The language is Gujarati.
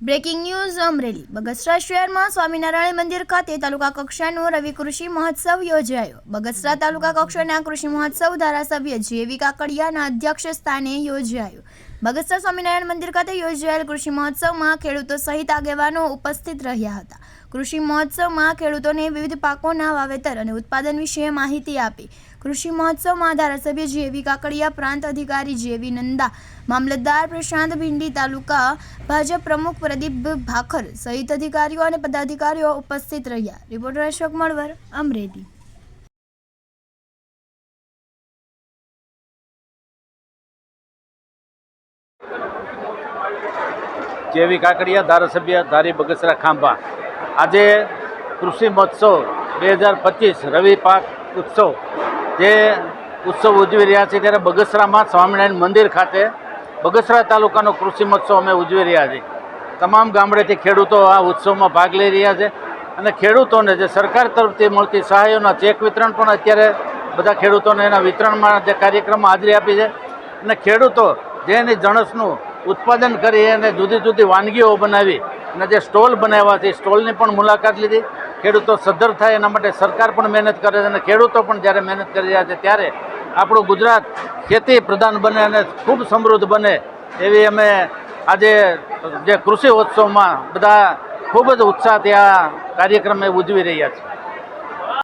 Breaking news Amreli. બગસરા શહેરમાં સ્વામિનારાયણ મંદિર ખાતે તાલુકા કક્ષાનો રવિ કૃષિ મહોત્સવ યોજાયો. બગસરા તાલુકા કક્ષાના કૃષિ મહોત્સવ ધારાસભ્ય જેવી કાકડિયાના અધ્યક્ષ સ્થાને યોજાયો. બગસરા સ્વામિનારાયણ મંદિર ખાતે યોજાયેલ કૃષિ મહોત્સવમાં ખેડૂતો સહિત આગેવાનો ઉપસ્થિત રહ્યા હતા. કૃષિ મહોત્સવમાં ખેડૂતોને વિવિધ પાકોના વાવેતર અને ઉત્પાદન વિશે માહિતી આપી. કૃષિ મહોત્સવમાં ધારાસભ્ય જેવી કાકડિયા, પ્રાંત અધિકારી જેવી નંદા, મામલતદાર પ્રશાંત ભીંડી તાલુકા ભાજપ પ્રમુખ પ્રદીપ ભાખર સહિત અધિકારીઓ અને પદાધિકારીઓ ઉપસ્થિત રહ્યા. Reporter Ashok Malvar, Amreli. J V Kakadiya ધારાસભ્ય ધારી બગસરા ખાંભા. આજે કૃષિ મહોત્સવ બે હજાર પચીસ રવિ પાક ઉત્સવ. જે ઉત્સવ ઉજવી રહ્યા છે ત્યારે બગસરામાં સ્વામિનારાયણ મંદિર ખાતે બગસરા તાલુકાનો કૃષિ મહોત્સવ અમે ઉજવી રહ્યા છીએ. તમામ ગામડેથી ખેડૂતો આ ઉત્સવમાં ભાગ લઈ રહ્યા છે અને ખેડૂતોને જે સરકાર તરફથી મળતી સહાયોના ચેક વિતરણ પણ અત્યારે બધા ખેડૂતોને એના વિતરણમાં જે કાર્યક્રમમાં હાજરી આપી છે. અને ખેડૂતો જે એની જણસનું ઉત્પાદન કરી અને જુદી જુદી વાનગીઓ બનાવી અને જે સ્ટોલ બનાવ્યા છે, એ સ્ટોલની પણ મુલાકાત લીધી. ખેડૂતો સદ્ધર થાય એના માટે સરકાર પણ મહેનત કરે છે અને ખેડૂતો પણ જ્યારે મહેનત કરી રહ્યા છે, ત્યારે આપણું ગુજરાત ખેતી પ્રધાન બને અને ખૂબ સમૃદ્ધ બને એવી અમે આજે જે કૃષિ ઉત્સવમાં બધા ખૂબ જ ઉત્સાહથી આ કાર્યક્રમ ઉજવી રહ્યા છીએ.